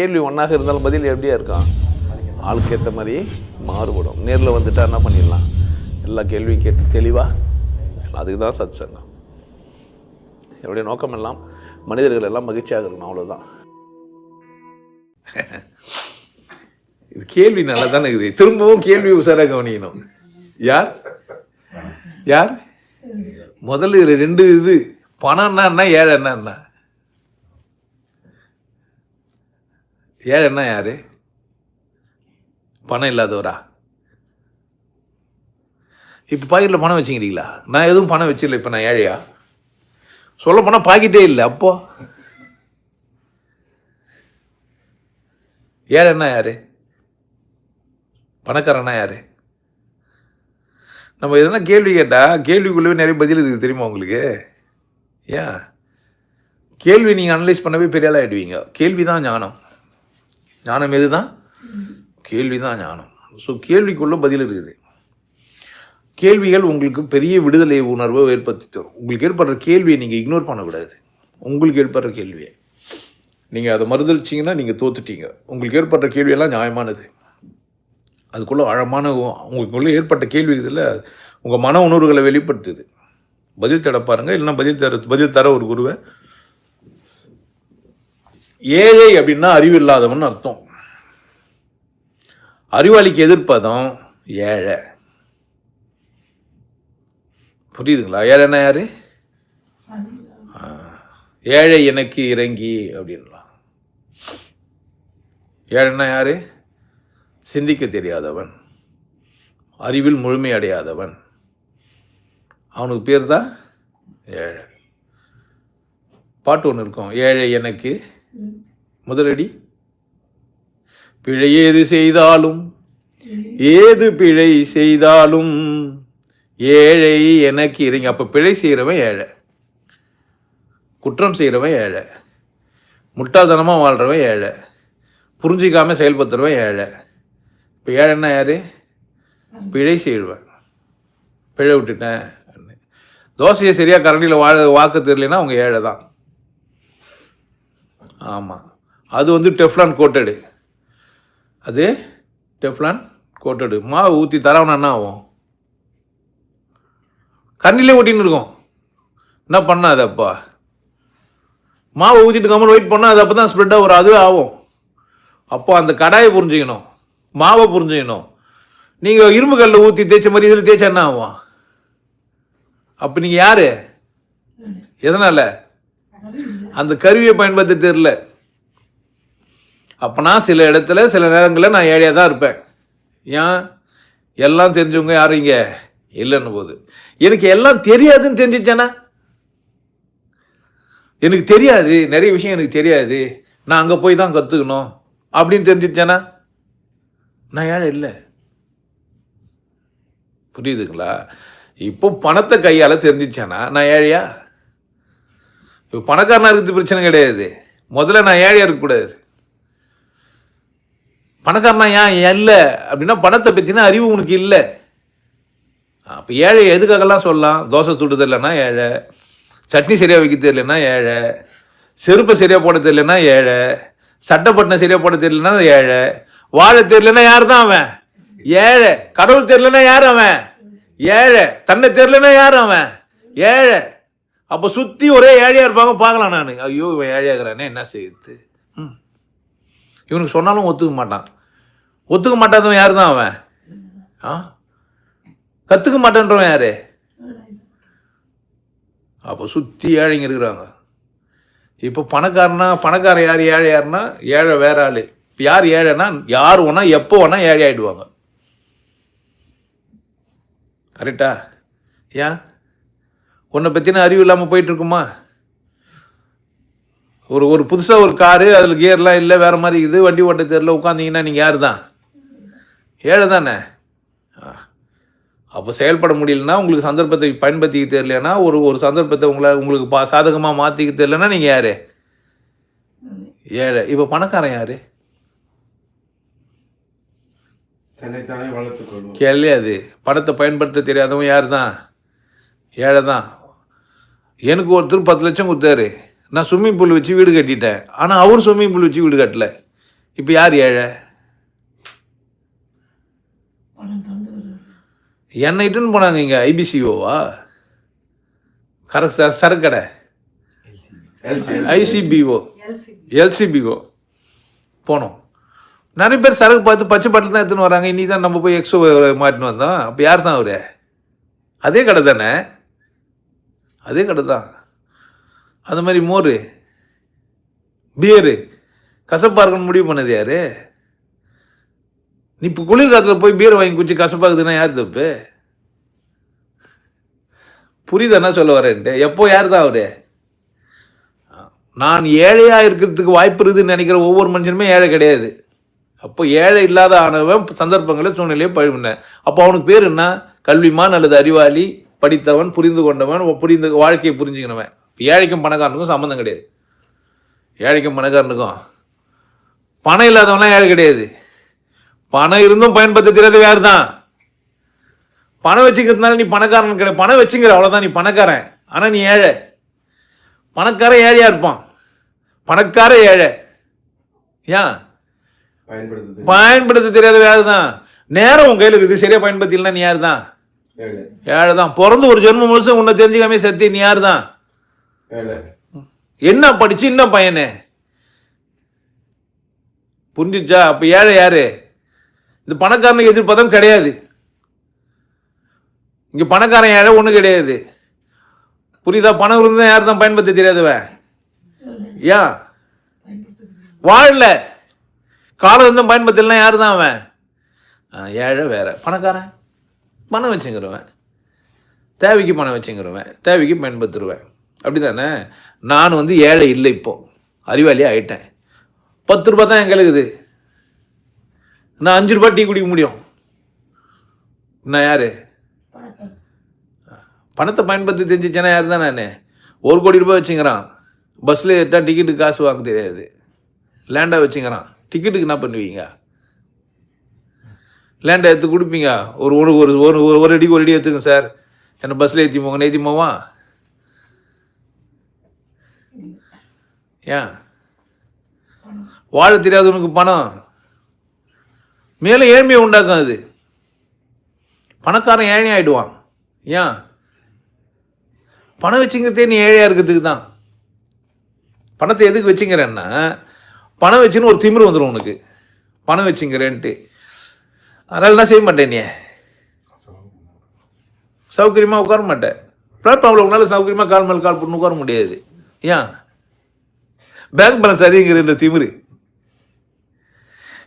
கேள்வி ஒன்றாக இருந்தாலும் பதில் எப்படியா இருக்கான் ஆளுக்கு ஏற்ற மாதிரி மாறுபடும். நேரில் வந்துட்டா என்ன பண்ணிடலாம்? எல்லா கேள்வியும் கேட்டு தெளிவாக அதுக்கு தான் சத் சங்கம் என்னுடைய நோக்கம் எல்லாம் மனிதர்கள் எல்லாம் மகிழ்ச்சியாக இருக்கணும் அவ்வளோதான் இது கேள்வி நல்லா தானே இருக்குது. திரும்பவும் கேள்வி உசாராக கவனிக்கணும். யார்? யார்? முதல்ல இதில் ரெண்டு இது. பணம்னா என்ன ஏழை என்ன? ஏழை என்ன யார்? பணம் இல்லாதவரா? இப்போ பாக்கெட்டில் பணம் வச்சுக்கிறீங்களா? நான் எதுவும் பணம் வச்சிடல இப்போ நான் ஏழையா? சொல்ல போனால் பாக்கெட்டே இல்லை அப்போ. ஏழைன்னா யார்? பணக்காரனா யார்? நம்ம எதனா கேள்வி கேட்டால் கேள்விக்குள்ளவே நிறைய பதில் இருக்குது தெரியுமா உங்களுக்கு? ஏன்? கேள்வி நீங்கள் அனலைஸ் பண்ணவே பெரிய ஆளாக கேள்வி தான் ஞானம். ஞானம் எது தான் கேள்வி தான் ஞானம். ஸோ கேள்விக்குள்ளே பதில் இருக்குது. கேள்விகள் உங்களுக்கு பெரிய விடுதலை உணர்வை ஏற்படுத்தி தரும் உங்களுக்கு ஏற்படுற கேள்வியை நீங்கள் இக்னோர் பண்ணக்கூடாது. உங்களுக்கு ஏற்படுற கேள்வியை. நீங்கள் அதை மறுதளிச்சிங்கன்னா நீங்கள் தோத்துட்டீங்க. உங்களுக்கு ஏற்படுற கேள்வியெல்லாம் நியாயமானது. அதுக்குள்ளே ஆழமான உங்களுக்குள்ளே ஏற்பட்ட கேள்வி இதில் உங்கள் மன உணர்வுகளை வெளிப்படுத்துது. பதில் தர பாருங்கள் இல்லைன்னா பதில் தர பதில் தர ஒரு குருவை ஏழை அப்படின்னா அறிவு இல்லாதவன் அர்த்தம். அறிவாளிக்கு எதிர்ப்பதம் ஏழை. புரியுதுங்களா? ஏழைன்னா யாரு? ஏழை எனக்கு இறங்கி அப்படின்லாம். ஏழைன்னா யாரு? சிந்திக்க தெரியாதவன். அறிவில் முழுமை அடையாதவன். அவனுக்கு பேர் தான் ஏழை. பாட்டு ஒன்று இருக்கும். ஏழை எனக்கு முதலடி. பிழை ஏது செய்தாலும் ஏது பிழை செய்தாலும் ஏழை எனக்கு இறங்கி அப்போ பிழை செய்கிறவன் ஏழை. குற்றம் செய்கிறவன் ஏழை. முட்டாள்தனமாக வாழ்கிறவன் ஏழை. புரிஞ்சிக்காமல் செயல்படுத்துறவன் ஏழை. இப்போ ஏழைன்னா யார்? பிழை செய்வேன் பிழை விட்டுட்டேன். தோசையை சரியாக கரண்டியில் வாழ வாக்க தெரியலனா அவங்க ஏழை தான் ஆமாம் அது வந்து டெஃப்லான் கோட்டடு. அது டெஃப்லான் கோட்டடு. மாவு ஊற்றி தரவனா என்ன ஆகும்? கண்ணிலே ஒட்டின்னு இருக்கும். என்ன பண்ணாது அப்பா? மாவை ஊற்றிட்டு கம்மன் வெயிட் பண்ணால் அது அப்போ தான் ஸ்ப்ரெட் ஆகும் அதுவே ஆகும். அப்போ அந்த கடாயை புரிஞ்சுக்கணும். மாவை புரிஞ்சுக்கணும். நீங்கள் இரும்பு கல்லில் ஊற்றி தேய்ச்ச மாதிரி இதில் தேய்ச்சா என்ன ஆகும்? அப்போ நீங்கள் யார்? எதனால்? அந்த கருவியை பயன்படுத்த தெரில அப்போனா சில இடத்துல சில நேரங்களில் நான் ஏழையாக தான் இருப்பேன். ஏன்? எல்லாம் தெரிஞ்சவங்க யாரும் இங்கே? இல்லைன்னு போது. எனக்கு எல்லாம் தெரியாதுன்னு தெரிஞ்சிச்சேனா எனக்கு தெரியாது. நிறைய விஷயம் எனக்கு தெரியாது. நான் அங்கே போய் தான் கற்றுக்கணும் அப்படின்னு தெரிஞ்சிச்சேனா நான் ஏழை இல்லை. புரியுதுங்களா? இப்போ பணத்தை கையால் தெரிஞ்சிச்சேனா நான் ஏழையா? இப்போ பணக்காரனாக இருக்கிறது பிரச்சனை கிடையாது. முதல்ல நான் ஏழையாக இருக்கக்கூடாது. பணக்காரனா ஏன் இல்லை? அப்படின்னா பணத்தை பற்றின அறிவு உனக்கு இல்லை. அப்போ ஏழை எதுக்காகலாம் சொல்லலாம்? தோசை சுட்டு தெரியலன்னா ஏழை சட்னி சரியாக வைக்க தெரியலன்னா ஏழை செருப்பை சரியாக போட தெரியலன்னா ஏழை சட்டைப்பட்டினை சரியாக போட தெரியலன்னா ஏழை வாழ தெரியலன்னா யார் தான் அவன்? ஏழை. கடவுள் தெரியலன்னா யார் அவன்? ஏழை. தன்னை தெரியலன்னா யார் அவன்? ஏழை. அப்போ சுற்றி ஒரே ஏழையாக இருப்பாங்க பார்க்கலாம் நான். ஐயோ இவன் ஏழையாகிறானே என்ன செய்யுது ம். இவனுக்கு சொன்னாலும் ஒத்துக்க மாட்டான். ஒத்துக்க மாட்டாதவன் யார் தான் அவன்? ஆ? கற்றுக்க மாட்டேன்றவன் யாரு? அப்போ சுற்றி ஏழைங்க இருக்கிறாங்க. இப்போ பணக்காரனா பணக்காரன் யார் ஏழை யாருன்னா ஏழை வேற ஆள். இப்போ யார் ஏழைன்னா யார் வேணா எப்போ வேணா ஏழை ஆகிடுவாங்க கரெக்டா? ஏன்? உன்னை பற்றின அறிவு இல்லாமல் போயிட்டுருக்குமா ஒரு ஒரு புதுசாக ஒரு காரு அதில் கியர்லாம் இல்லை வேறு மாதிரி இது வண்டி ஓட்ட தெரியல உட்காந்தீங்கன்னா நீங்கள் யார் தான் ஏழை தானே? அப்போ செயல்பட முடியலன்னா உங்களுக்கு சந்தர்ப்பத்தை பயன்படுத்திக்க தெரியலனா ஒரு ஒரு சந்தர்ப்பத்தை உங்களை உங்களுக்கு பா சாதகமாக மாற்றிக்க தெரியலனா நீங்கள் யார்? ஏழை. இப்போ பணக்காரன் யார்? கிடையாது. பணத்தை பயன்படுத்த தெரியாதவன் யார் தான் ஏழை தான் எனக்கு ஒருத்தர் பத்து லட்சம் கொடுத்தாரு. நான் ஸ்விம்மிங் பூல் வச்சு வீடு கட்டிட்டேன். ஆனால் அவர் ஸ்விம்மிங் பூல் வச்சு வீடு கட்டல. இப்போ யார் ஏழை? என்னை இட்டுன்னு போனாங்க இங்கே ஐபிசிஓவா கரெக்ட் சரக்கடை. எல்சி ஐசிபிஓ எல்சிபிஓ போனோம். நிறைய பேர் சரக்கு பார்த்து பச்சை பாட்டில் தான் எடுத்துன்னு வராங்க. இன்னி தான் நம்ம போய் எக்ஸோ மாட்டின்னு வந்தோம். அப்போ யார் தான் அவரு? அதே கடை தானே? அதே கடை தான். அது மாதிரி மோர். பியரு. கசப்பாக இருக்குன்னு முடிவு பண்ணது யார்? நீ இப்போ குளிர்காலத்தில் போய் பீர் வாங்கி குடிச்சு கசப்பாக்குதுன்னா யார் தப்பு? புரியுதானா சொல்ல வரேன்ட்டு? எப்போ யார் தான் அவரு? நான் ஏழையாக இருக்கிறதுக்கு வாய்ப்பு இருக்குதுன்னு நினைக்கிற ஒவ்வொரு மனுஷனுமே ஏழை கிடையாது. அப்போ ஏழை இல்லாத ஆனவன் சந்தர்ப்பங்களை சூழ்நிலையை பழிவினேன் அப்போ அவனுக்கு பேர் என்ன? கல்விமான் அல்லது அறிவாளி படித்தவன் புரிந்து கொண்டவன் புரிந்து வாழ்க்கையை புரிஞ்சுக்கினவன். ஏழைக்கும் பணக்காரனுக்கும் சம்மந்தம் கிடையாது. ஏழைக்கும் பணக்காரனுக்கும். பணம் இல்லாதவன்லாம் ஏழை கிடையாது. பணம் இருந்தும் பயன்படுத்த தெரியாத வேறு தான். பணம் வச்சுக்கிறதுனால நீ பணக்காரன் கிடையாது. பணம் வச்சுங்கிற அவ்வளோதான் நீ பணக்காரன். ஆனால் நீ ஏழை. பணக்காரன் ஏழையா இருப்பான். பணக்கார ஏழை. ஏன்? பயன்படுத்த தெரியாத. வேறு தான். நேரம் உன் கையில் இருக்குது. சரியா பயன்படுத்தலாம் நீ யார் தான்? ஏழை. தான். பிறந்து ஒரு ஜென்மம் முழுசும் உன்னை தெரிஞ்சுக்காமே சத்தி நீ யார் தான்? என்ன படிச்சு என்ன பையனு? புரிஞ்சுச்சா? அப்ப ஏழை யாரு? இந்த பணக்காரனுக்கு எதிர்ப்பதம் கிடையாது. இங்க பணக்காரன் ஏழை ஒண்ணு கிடையாது. புரியுதா? பணம் இருந்தா யார் தான் பயன்படுத்த தெரியாதவன் ஏன் வாழல. காலம் இருந்தும் பயன்படுத்தலாம் யார் தான் அவன் ஏழை வேற. பணக்காரன்? பணம் வச்சுங்கிறவன். தேவைக்கு பணம் வச்சுங்கிறவன். தேவைக்கு பயன்படுத்துருவேன் அப்படி தானே நான் வந்து ஏழை இல்லை இப்போ. அறிவாளியாக ஆயிட்டேன். பத்து ரூபாய் தான் என் கிழக்குது நான் அஞ்சு ரூபாய் டீ குடிக்க முடியும். நான் யாரு? பணத்தை பயன்படுத்தி தெரிஞ்சிச்சேன்னா யார் தான் நான்? ஒரு கோடி ரூபாய் வச்சுங்கிறான். பஸ்ஸில் ஏறிட்டா டிக்கெட்டுக்கு காசு வாங்க தெரியாது. லேண்டாக வச்சுங்கிறான். டிக்கெட்டுக்கு என்ன பண்ணுவீங்க? லேண்டை எடுத்து கொடுப்பீங்க. ஒரு ஒரு ஒரு ஒரு ஒரு- ஒரு அடிக்கு ஒரு அடி எடுத்துங்க சார் என்னை பஸ்ஸில் ஏற்றி போங்க ஏற்றி போவா ஏன் வாழ தெரியாதவனுக்கு பணம். மேலே ஏழ்மையை உண்டாக்கும் அது. பணக்காரன் ஏழை ஆயிடுவான். ஏன் பணம் வச்சுங்கிறதே நீ ஏழையாக இருக்கிறதுக்கு தான். பணத்தை எதுக்கு வச்சுங்கிறேன்னா பணம் வச்சுன்னு ஒரு திமிர் வந்துடும் உனக்கு. பணம் வச்சுங்கிறேன்ட்டு. அதனால என்ன செய்ய மாட்டேன் நீ. சௌகரியமாக உட்கார மாட்டேன். பிளாட்ஃபார்மில் உங்களால் சௌகரியமாக கால் மேல் கால் போட்டு உட்கார முடியாது. ஏன் பேங்க் பேலன்ஸ் அதிகங்கிற திமிரு.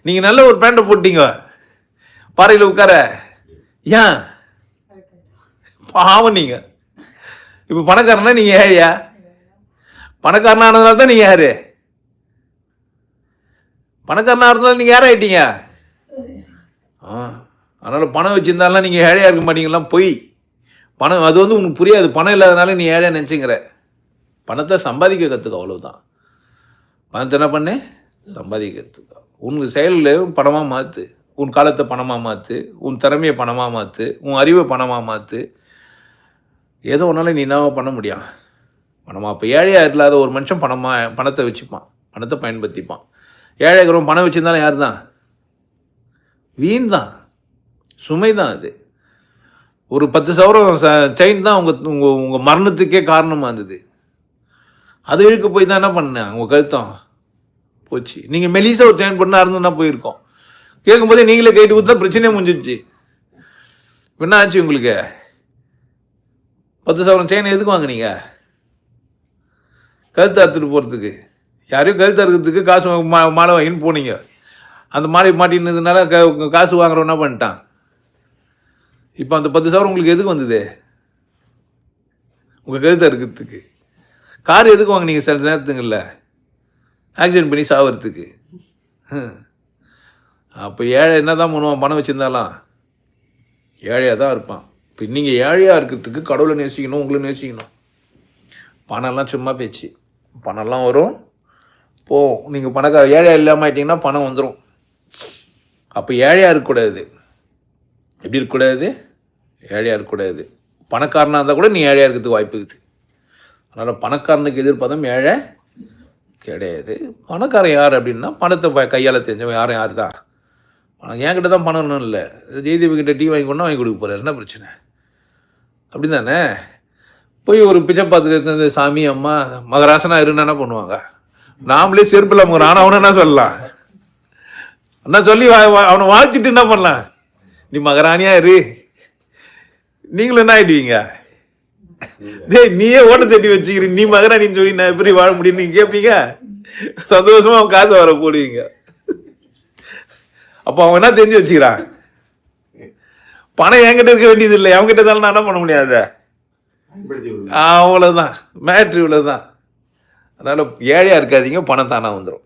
நீங்கள் நல்ல ஒரு பேண்ட்டை போட்டீங்க. பாறையில் உட்கார. ஏன்? பாவம் நீங்கள் இப்போ பணக்காரனா நீங்கள் ஏழையா பணக்காரனா ஆனதுனால தான் நீங்கள் யாரு? பணக்காரனா இருந்தாலும் நீங்கள் யார் ஆயிட்டீங்க? ஆ அதனால் பணம் வச்சுருந்தாலும் நீங்கள் ஏழையாக இருக்க மாட்டீங்களாம். பொய். பணம் அது வந்து உனக்கு புரியாது. பணம் இல்லாதனால நீ ஏழையாக நினச்சிங்கிற பணத்தை சம்பாதிக்க கற்றுக்க அவ்வளோதான் பணத்தை என்ன பண்ணு? சம்பாதிக்கிறதுக்கு உன் உனக்கு செயலில் பணமாக மாற்று உன் காலத்தை பணமாக மாற்று உன் திறமையை பணமாக மாற்று உன் அறிவை பணமாக மாற்று ஏதோ ஒன்றால் நீ என்னவோ பண்ண முடியும். பணமாக இப்போ ஏழையாக இல்லாத ஒரு மனுஷன் பணமாக பணத்தை வச்சுப்பான். பணத்தை பயன்படுத்திப்பான். ஏழை இருக்கிறவன் பணம் வச்சுருந்தாலும் யார் தான் வீண் தான் சுமை தான் அது. ஒரு பத்து சவரம் செயின் தான் உங்கள் உங்கள் உங்கள் மரணத்துக்கே காரணமாக இருந்தது. அது இழுக்க போய் தான் என்ன பண்ணேன் உங்கள் கழுத்தம். போச்சு. நீங்கள் மெலிசா ஒரு செயின் பண்ணா இருந்துன்னா போயிருக்கோம். கேட்கும்போதே நீங்களே கைட்டு கொடுத்தா பிரச்சனையே முடிஞ்சிடுச்சு என்ன ஆச்சு உங்களுக்கு? பத்து சவரம் செயின் எதுக்கு வாங்குனீங்க? கழுத்து அறுத்துட்டு போகிறதுக்கு யாரையும் கழுத்து அறுக்கிறதுக்கு காசு மா மாலை வாங்கின்னு போனீங்க. அந்த மாலை மாட்டினதுனால க காசு வாங்குறவன் என்ன பண்ணிட்டான்? இப்போ அந்த பத்து சவரம் உங்களுக்கு எதுக்கு வந்தது? உங்கள் கழுத்து இருக்கிறதுக்கு கார் எதுக்கு வாங்குனீங்க சில நேரத்துங்களில்? ஆக்சிடென்ட் பண்ணி சாவறதுக்கு. அப்போ ஏழை என்ன தான் பண்ணுவான்? பணம் வச்சுருந்தாலாம். ஏழையாக தான் இருப்பான். இப்போ நீங்கள் ஏழையாக இருக்கிறதுக்கு கடவுளை நேசிக்கணும் உங்களை நேசிக்கணும். பணம்லாம் சும்மா பேச்சு. பணம்லாம் வரும். போ நீங்கள் பணக்கார ஏழையாக இல்லாமல் ஆயிட்டீங்கன்னா பணம் வந்துடும் அப்போ ஏழையாக இருக்கக்கூடாது. எப்படி இருக்கக்கூடாது? ஏழையாக இருக்கக்கூடாது. பணக்காரனாக இருந்தால் கூட நீ ஏழையாக இருக்கிறதுக்கு வாய்ப்பு இருக்குது அதனால் பணக்காரனுக்கு எதிர்ப்பதம் ஏழை கிடையாது. பணக்காரன் யார் அப்படின்னா பணத்தை ப கையால் தெரிஞ்சவன் யாரும் யார் தான் பணம் என்கிட்ட தான் பணம்னு இல்லை. ஜெயதீப் கிட்ட டீ வாங்கி கொண்டா வாங்கி கொடுக்க போகிறார் என்ன பிரச்சனை? அப்படி தானே போய் ஒரு பிச்சை பார்த்துட்டு இருந்தது சாமி அம்மா மகராசனா இருன்னு என்ன பண்ணுவாங்க? நாமளே செருப்பில் முகர் ஆனால் அவனை என்ன சொல்லலாம்? என்ன சொல்லி வா- வா- அவனை வாழ்த்திட்டு என்ன பண்ணலாம்? நீ மகராணியா இரு. நீங்களும் என்ன ஆயிடுவீங்க? டேய் நீயே ஓட்ட தட்டி வச்சுக்கிற நீ மகராணின்னு சொல்லி நான் எப்படி வாழ முடியும்? நீங்க கேட்பீங்க சந்தோஷமா அவன் காசை வர போடுவீங்க. அப்போ அவன் என்ன தெரிஞ்சு வச்சுக்கிறான்? பணம் என்கிட்ட இருக்க வேண்டியது இல்லை. அவன்கிட்ட தானே நான் என்ன பண்ண முடியாது? அவ்வளோதான் மேட்ரு இவ்வளோதான் அதனால் ஏழையாக இருக்காதீங்க. பணம் தானாக வந்துடும்